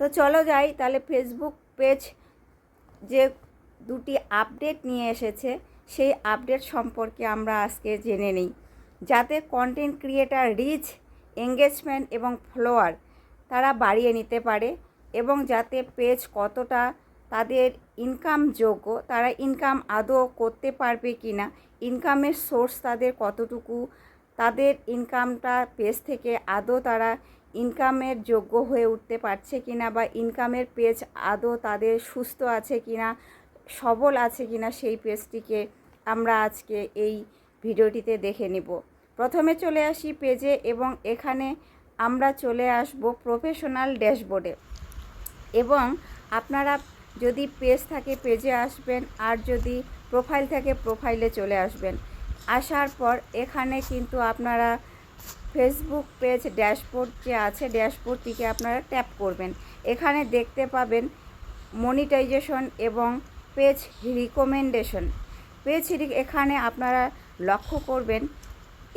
তো চলো যাই, তাহলে ফেসবুক পেজ যে দুটি আপডেট নিয়ে এসেছে, সেই আপডেট সম্পর্কে আমরা আজকে জেনে নিই। যাতে কন্টেন্ট ক্রিয়েটার রিচ এঙ্গেজমেন্ট এবং ফলোয়ার তারা বাড়িয়ে নিতে পারে এবং যাতে পেজ কতটা তাদের ইনকাম যোগ্য, তারা ইনকাম আদৌ করতে পারবে কি না ইনকামের সোর্স তাদের কতটুকু তাদের ইনকামটা পেজ থেকে আদৌ তারা ইনকামের যোগ্য হয়ে উঠতে পারছে কি না বা ইনকামের পেজ আদৌ তাদের সুস্থ আছে কি না সবল আছে কি না সেই পেজটিকে আমরা আজকে এই ভিডিওটিতে দেখে নিব। প্রথমে চলে আসি পেজে এবং এখানে আমরা চলে আসব প্রফেশনাল ড্যাশবোর্ডে এবং আপনারা যদি পেজ থাকে পেজে আসবেন, আর যদি প্রোফাইল থাকে প্রোফাইলে চলে আসবেন। আসার পর এখানে কিন্তু আপনারা ফেসবুক পেজ ড্যাশবোর্ড যে আছে ড্যাশবোর্ডটিকে আপনারা ট্যাপ করবেন। এখানে দেখতে পাবেন মনিটাইজেশন এবং পেজ রিকমেন্ডেশন পেজ এখানে আপনারা লক্ষ্য করবেন,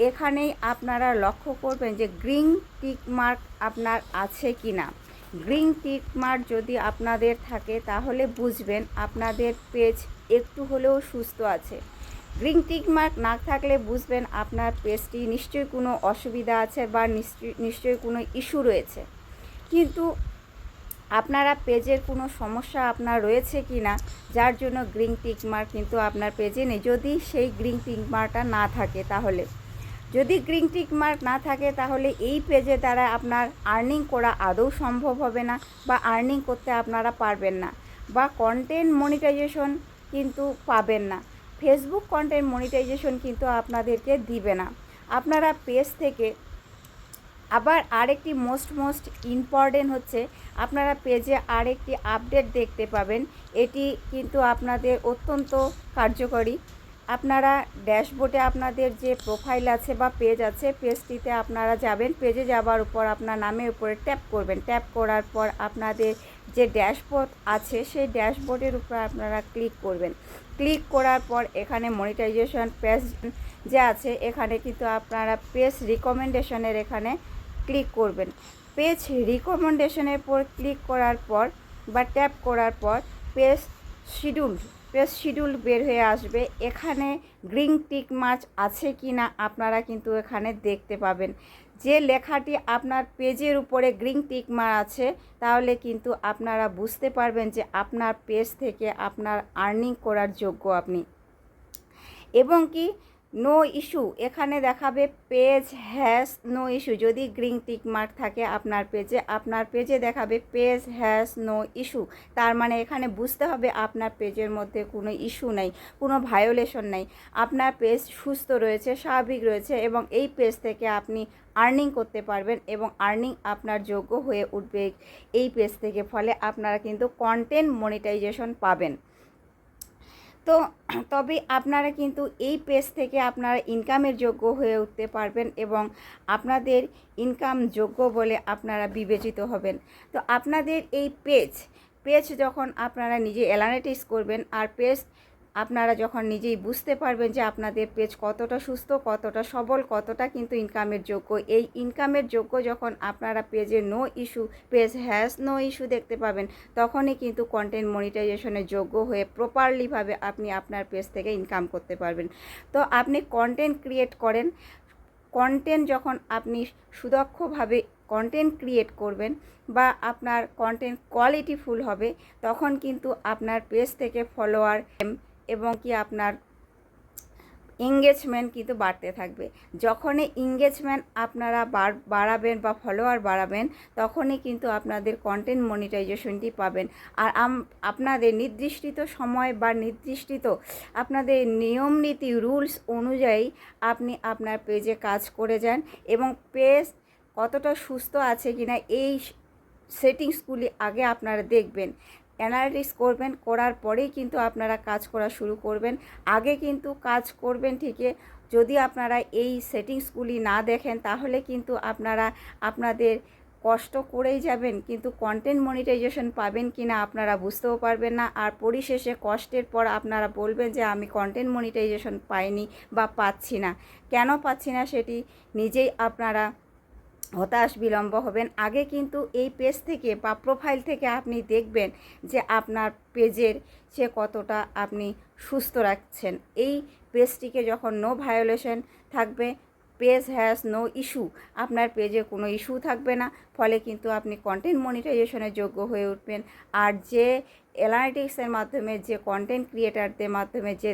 এখানেই আপনারা লক্ষ্য করবেন যে গ্রিন টিক মার্ক আপনার আছে কি না গ্রিন টিক মার্ক যদি আপনাদের থাকে, তাহলে বুঝবেন আপনাদের পেজ একটু হলেও সুস্থ আছে। গ্রিন টিক মার্ক না থাকলে বুঝবেন আপনার পেজটি নিশ্চয়ই কোনো অসুবিধা আছে বা নিশ্চয়ই নিশ্চয়ই কোনো ইস্যু রয়েছে। কিন্তু আপনারা পেজের কোনো সমস্যা আপনার রয়েছে কি না যার জন্য গ্রিন টিক মার্ক কিন্তু আপনার পেজে নেই। যদি সেই গ্রিন টিক মার্কটা না থাকে তাহলে। যদি গ্রিন টিক মার্ক না থাকে তাহলে এই পেজে দ্বারা আপনার আর্নিং করা আদৌ সম্ভব হবে না বা আর্নিং করতে আপনারা পারবেন না। বা কন্টেন্ট মনিটাইজেশন কিন্তু পাবেন না। ফেসবুক কন্টেন্ট মনিটাইজেশন কিন্তু আপনাদেরকে দিবে না। আপনারা পেজ থেকে আবার আরেকটি মোস্ট মোস্ট ইম্পর্টেন্ট হচ্ছে, আপনারা পেজে আরেকটি আপডেট দেখতে পাবেন। এটি কিন্তু আপনাদের অত্যন্ত কার্যকরী। আপনারা ড্যাশবোর্ডে আপনাদের যে প্রোফাইল আছে বা পেজ আছে, পেজটিতে আপনারা যাবেন। পেজে যাবার উপর আপনার নামের উপরে ট্যাপ করবেন। ট্যাপ করার পর আপনাদের যে ড্যাশবোর্ড আছে, সেই ড্যাশবোর্ডের উপর আপনারা ক্লিক করবেন। ক্লিক করার পর এখানে মনিটাইজেশন পেজ যে আছে, এখানে কিন্তু আপনারা পেজ রিকমেন্ডেশনের এখানে ক্লিক করবেন। পেজ রিকমেন্ডেশনের পর ক্লিক করার পর বা ট্যাপ করার পর পেজ শিডিউল পেজ শিডিউল বের হয়ে আসবে। এখানে গ্রিন টিক মাছ আছে কি না আপনারা কিন্তু এখানে দেখতে পাবেন। যে লেখাটি আপনার পেজের উপরে গ্রিন টিক মার আছে, তাহলে কিন্তু আপনারা বুঝতে পারবেন যে আপনার পেজ থেকে আপনার আর্নিং করার যোগ্য আপনি। এবং কি নো ইস্যু এখানে দেখাবে পেজ হ্যাজ নো ইস্যু যদি গ্রিন টিক মার্ক থাকে আপনার পেজে আপনার পেজে দেখাবে পেজ হ্যাজ নো ইস্যু তার মানে এখানে বুঝতে হবে আপনার পেজের মধ্যে কোনো ইস্যু নেই, কোনো ভায়োলেশন নেই। আপনার পেজ সুস্থ রয়েছে, স্বাভাবিক রয়েছে এবং এই পেজ থেকে আপনি আর্নিং করতে পারবেন এবং আর্নিং আপনার যোগ্য হয়ে উঠবে। এই পেজ থেকে ফলে আপনারা কিন্তু কন্টেন্ট মনিটাইজেশন পাবেন। তো তবে আপনারা কিন্তু এই পেজ থেকে আপনারা ইনকামের যোগ্য হয়ে উঠতে পারবেন এবং আপনাদের ইনকাম যোগ্য বলে আপনারা বিবেচিত হবেন। তো আপনাদের এই পেজ পেজ যখন আপনারা নিজে অ্যানালাইটিস করবেন, আর পেজ আপনারা যখন নিজেই বুঝতে পারবেন যে আপনাদের পেজ কতটা সুস্থ, কতটা সবল, কতটা কিন্তু ইনকামের যোগ্য। এই ইনকামের যোগ্য যখন আপনারা পেজে no issue page has no issue দেখতে পাবেন, তখনই কিন্তু কন্টেন্ট মনিটাইজেশনের যোগ্য হয়ে প্রপারলিভাবে আপনি আপনার পেজ থেকে ইনকাম করতে পারবেন। তো আপনি কন্টেন্ট ক্রিয়েট করেন। কন্টেন্ট যখন আপনি সুদক্ষভাবে কন্টেন্ট ক্রিয়েট করবেন বা আপনার কন্টেন্ট কোয়ালিটিফুল হবে, তখন কিন্তু আপনার পেজ থেকে ফলোয়ার এবং কি আপনার এঙ্গেজমেন্ট কিন্তু বাড়তে থাকবে। যখনই এঙ্গেজমেন্ট আপনারা বাড়- বাড়াবেন বা ফলোয়ার বাড়াবেন, তখনই কিন্তু আপনাদের কন্টেন্ট মনিটাইজেশনটি পাবেন। আর আপনাদের নির্দিষ্ট সময় বা নির্দিষ্ট আপনাদের নিয়ম নীতি রুলস অনুযায়ী আপনি আপনার পেজে কাজ করে যান এবং পেজ কতটা সুস্থ আছে কিনা এই সেটিংসগুলি আগে আপনারা দেখবেন। অ্যানালিটিস করবেন, করার পরেই কিন্তু আপনারা কাজ করা শুরু করবেন। আগে কিন্তু কাজ করবেন ঠিকই, যদি আপনারা এই সেটিংসগুলি না দেখেন, তাহলে কিন্তু আপনারা, আপনাদের কষ্ট করেই যাবেন, কিন্তু কন্টেন্ট মনিটাইজেশন পাবেন কি না আপনারা বুঝতেও পারবেন না। আর পরিশেষে কষ্টের পর আপনারা বলবেন যে, আমি কন্টেন্ট মনিটাইজেশন পাইনি বা পাচ্ছি না। কেন পাচ্ছি না সেটি নিজেই আপনারা হতাশ বিলম্ব হবেন। আগে কিন্তু এই পেজ থেকে বা প্রোফাইল থেকে আপনি দেখবেন যে আপনার পেজের সে কতটা আপনি সুস্থ রাখছেন। এই পেজটিকে যখন নো ভায়োলেশন থাকবে পেজ হ্যাজ নো ইস্যু আপনার পেজে কোনো ইস্যু থাকবে না। ফলে কিন্তু আপনি কন্টেন্ট মনিটাইজেশনের যোগ্য হয়ে উঠবেন। আর যে অ্যানালিটিক্সের মাধ্যমে, যে কন্টেন্ট ক্রিয়েটারদের মাধ্যমে, যে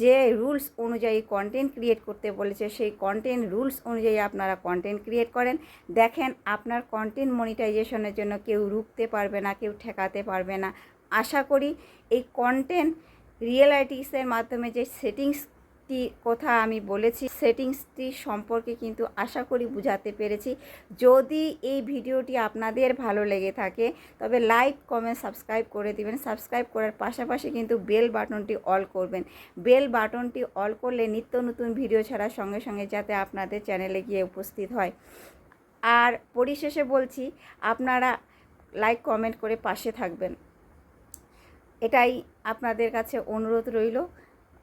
যে রুলস অনুযায়ী কন্টেন্ট ক্রিয়েট করতে বলেছে, সেই কন্টেন্ট রুলস অনুযায়ী আপনারা কন্টেন্ট ক্রিয়েট করেন। দেখেন, আপনার কন্টেন্ট মনিটাইজেশনের জন্য কেউ রুখতে পারবে না, কেউ ঠেকাতে পারবে না। আশা করি, এই কন্টেন্ট রিয়েলাইটিক্সের মাধ্যমে যে সেটিংসটি কথা আমি বলেছি, সেটিংসটি সম্পর্কে কিন্তু আশা করি বুঝাতে পেরেছি। যদি এই ভিডিওটি আপনাদের ভালো লেগে থাকে, তবে লাইক, কমেন্ট, সাবস্ক্রাইব করে দিবেন। সাবস্ক্রাইব করার পাশাপাশি কিন্তু বেল বাটনটি অল করবেন। বেল বাটনটি অল করলে নিত্য নতুন ভিডিও ছাড়ার সঙ্গে সঙ্গে যাতে আপনাদের চ্যানেলে গিয়ে উপস্থিত হয়। আর পরিশেষে বলছি, আপনারা লাইক, কমেন্ট করে পাশে থাকবেন। এটাই আপনাদের কাছে অনুরোধ রইল।